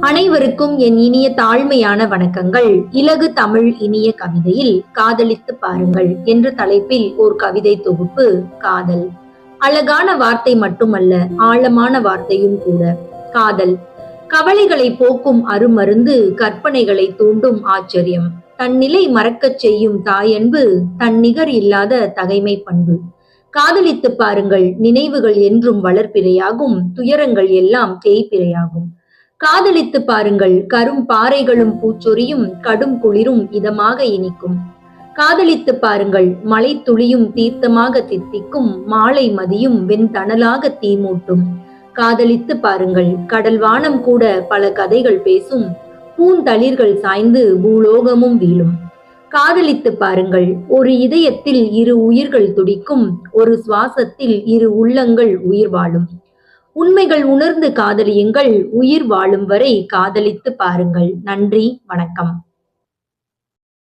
அனைவருக்கும் என் இனிய தாழ்மையான வணக்கங்கள். இலகு தமிழ் இனிய கவிதையில் காதலித்து பாருங்கள் என்ற தலைப்பில் ஒரு கவிதை தொகுப்பு காதல். அழகான வார்த்தை மட்டுமல்ல ஆழமான வார்த்தையும் கூட. காதல். கவலைகளை போக்கும் அருமருந்து கற்பனைகளை தூண்டும் ஆச்சரியம். தன்னிலை மறக்கச் செய்யும் தாயன்பு தன் நிகர் இல்லாத தகைமை பண்பு. காதலித்து பாருங்கள் நினைவுகள் என்றும் வளர்ப்பிறையாகும் துயரங்கள் எல்லாம் தேய்பிறையாகும் காதலித்து பாருங்கள். கரும் பாறைகளும் பூச்சொரியும் கடும் குளிரும் இதமாக இனிக்கும். காதலித்து பாருங்கள். மலை துளியும் தீர்த்தமாக தித்திக்கும். மாலை மதியும் வெண்தணலாக தீமூட்டும் காதலித்து பாருங்கள். கடல் வானம் கூட பல கதைகள் பேசும். பூந்தளிர்கள் சாய்ந்து பூலோகமும் வீழும். காதலித்து பாருங்கள். ஒரு இதயத்தில் இரு உயிர்கள் துடிக்கும். ஒரு சுவாசத்தில் இரு உள்ளங்கள் உயிர் வாழும். உண்மைகள் உணர்ந்து காதலியுங்கள் உயிர் வாழும் வரை காதலித்து பாருங்கள். நன்றி வணக்கம்.